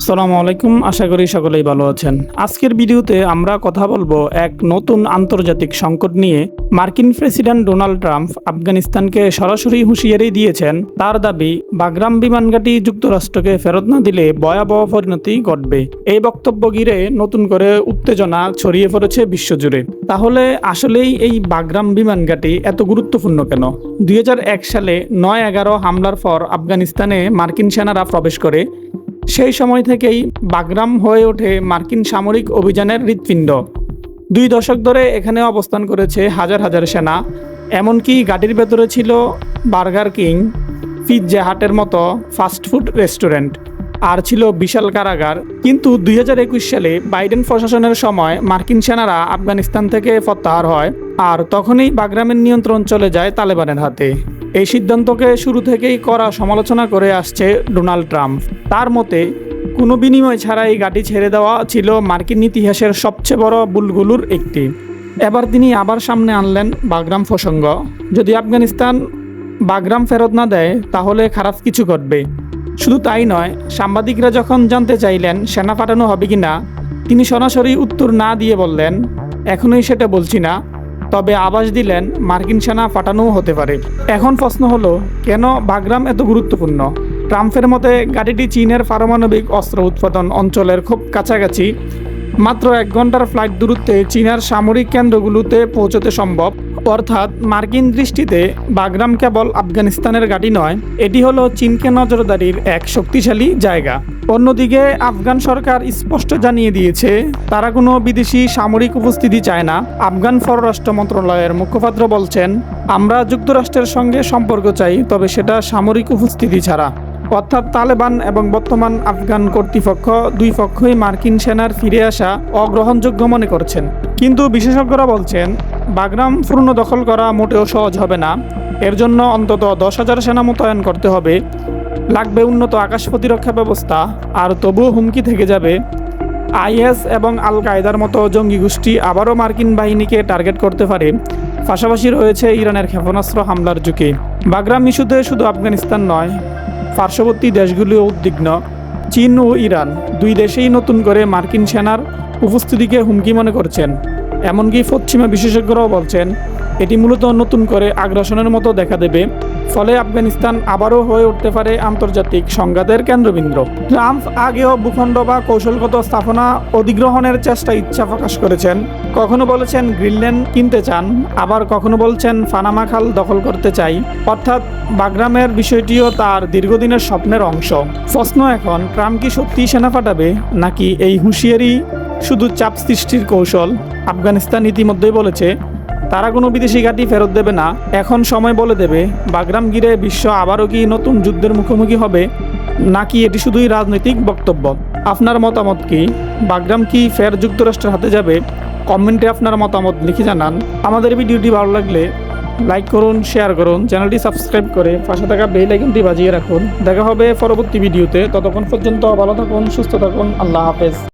আসসালামু আলাইকুম, আশা করি সকলেই ভালো আছেন। আজকের ভিডিওতে আমরা কথা বলব এক নতুন আন্তর্জাতিক সংকট নিয়ে। মার্কিন প্রেসিডেন্ট ডোনাল্ড ট্রাম্প আফগানিস্তানকে সরাসরি হুঁশিয়ারি দিয়েছেন। তার দাবি, বাগরাম বিমানঘাটি যুক্তরাষ্ট্রকে ফেরত না দিলে ভয়াবহ পরিণতি ঘটবে। এই বক্তব্য ঘিরে নতুন করে উত্তেজনা ছড়িয়ে পড়েছে বিশ্বজুড়ে। তাহলে আসলেই এই বাগরাম বিমানঘাটি এত গুরুত্বপূর্ণ কেন? দুই হাজার এক সালে নয় এগারো হামলার পর আফগানিস্তানে মার্কিন সেনারা প্রবেশ করে। সেই সময় থেকেই বাগরাম হয়ে ওঠে মার্কিন সামরিক অভিযানের হৃৎপিণ্ড। দুই দশক ধরে এখানে অবস্থান করেছে হাজার হাজার সেনা, এমনকি গাড়ির ভেতরে ছিল বার্গার কিং, পিৎজা হাটের মতো ফাস্টফুড রেস্টুরেন্ট, আর ছিল বিশাল কারাগার। কিন্তু দুই হাজার একুশ সালে বাইডেন প্রশাসনের সময় মার্কিন সেনারা আফগানিস্তান থেকে প্রত্যাহার হয়, আর তখনই বাগরামের নিয়ন্ত্রণ চলে যায় তালেবানের হাতে। এই সিদ্ধান্তকে শুরু থেকেই করা সমালোচনা করে আসছে ডোনাল্ড ট্রাম্প। তার মতে, কোনো বিনিময় ছাড়াই গাড়ি ছেড়ে দেওয়া ছিল মার্কিন ইতিহাসের সবচেয়ে বড় ভুলগুলোর একটি। এবার তিনি আবার সামনে আনলেন বাগরাম প্রসঙ্গ। যদি আফগানিস্তান বাগরাম ফেরত না দেয়, তাহলে খারাপ কিছু ঘটবে। শুধু তাই নয়, সাংবাদিকরা যখন জানতে চাইলেন সেনা পাঠানো হবে কিনা, তিনি সরাসরি উত্তর না দিয়ে বললেন, এখনই সেটা বলছি না। তবে আবাস দিলেন, মার্কিন সেনা ফাটানোও হতে পারে। এখন প্রশ্ন হলো, কেন বাগরাম এত গুরুত্বপূর্ণ? ট্রাম্পের মতে, গাড়িটি চীনের পারমাণবিক অস্ত্র উৎপাদন অঞ্চলের খুব কাছাকাছি। মাত্র এক ঘণ্টার ফ্লাইট দূরত্বে চীনার সামরিক কেন্দ্রগুলোতে পৌঁছতে সম্ভব। অর্থাৎ মার্কিন দৃষ্টিতে বাগরাম কেবল আফগানিস্তানের গাড়ি নয়, এটি হলো চীনকে নজরদারির এক শক্তিশালী জায়গা। অন্যদিকে আফগান সরকার স্পষ্ট জানিয়ে দিয়েছে, তারা কোনো বিদেশি সামরিক উপস্থিতি চায় না। আফগান পররাষ্ট্র মন্ত্রণালয়ের মুখপাত্র বলছেন, আমরা যুক্তরাষ্ট্রের সঙ্গে সম্পর্ক চাই, তবে সেটা সামরিক উপস্থিতি ছাড়া। অর্থাৎ তালেবান এবং বর্তমান আফগান কর্তৃপক্ষ দুই পক্ষই মার্কিন সেনার ফিরে আসা অগ্রহণযোগ্য মনে করছেন। কিন্তু বিশেষজ্ঞরা বলছেন, বাগরাম পূর্ণ দখল করা মোটেও সহজ হবে না। এর জন্য অন্তত দশ হাজার সেনা মোতায়েন করতে হবে। লাগবে উন্নত আকাশ প্রতিরক্ষা ব্যবস্থা, আর তবুও হুমকি থেকে যাবে। আইএস এবং আল কায়দার মতো জঙ্গি গোষ্ঠী আবারও মার্কিন বাহিনীকে টার্গেট করতে পারে। পাশাপাশি রয়েছে ইরানের ক্ষেপণাস্ত্র হামলার ঝুঁকি। বাগরাম ইস্যুতে শুধু আফগানিস্তান নয় পার্শ্ববর্তী দেশগুলিও উদ্বিগ্ন। চীন ও ইরান দুই দেশেই নতুন করে মার্কিন সেনার উপস্থিতিকে হুমকি মনে করছেন। এমনকি পশ্চিমা বিশেষজ্ঞরাও বলছেন, এটি মূলত নতুন করে আগ্রাসনের মতো দেখা দেবে। ফলে আফগানিস্তান আবারও হয়ে উঠতে পারে আন্তর্জাতিক সংঘাতের কেন্দ্রবিন্দু। ট্রাম্প আগেও ভূখণ্ড বা কৌশলগত স্থাপনা অধিগ্রহণের চেষ্টা ইচ্ছা প্রকাশ করেছেন। কখনো বলেছেন গ্রিনল্যান্ড কিনতে চান, আবার কখনো বলছেন ফানামা খাল দখল করতে চাই। অর্থাৎ বাগরামের বিষয়টিও তার দীর্ঘদিনের স্বপ্নের অংশ। প্রশ্ন এখন, ট্রাম্প কি সত্যিই সেনা পাঠাবে, নাকি এই হুঁশিয়ারি শুধু চাপ সৃষ্টির কৌশল? আফগানিস্তান ইতিমধ্যেই বলেছে তারা কোনো বিদেশি ঘাঁটি ফেরত দেবে না। এখন সময় বলে দেবে, বাগরাম গিরে বিশ্ব আবারও কি নতুন যুদ্ধের মুখোমুখি হবে? নাকি এটি শুধুই রাজনৈতিক বক্তব্য? আপনার মতামত কি? বাগরাম কি ফের যুক্তরাষ্ট্রের হাতে যাবে? কমেন্টে আপনার মতামত লিখে জানান। আমাদের ভিডিওটি ভালো লাগলে লাইক করুন, শেয়ার করুন, চ্যানেলটি সাবস্ক্রাইব করে পাশে থাকা বেল আইকনটি বাজিয়ে রাখুন। দেখা হবে পরবর্তী ভিডিওতে। ততক্ষণ পর্যন্ত ভালো থাকুন, সুস্থ থাকুন, আল্লাহ হাফেজ।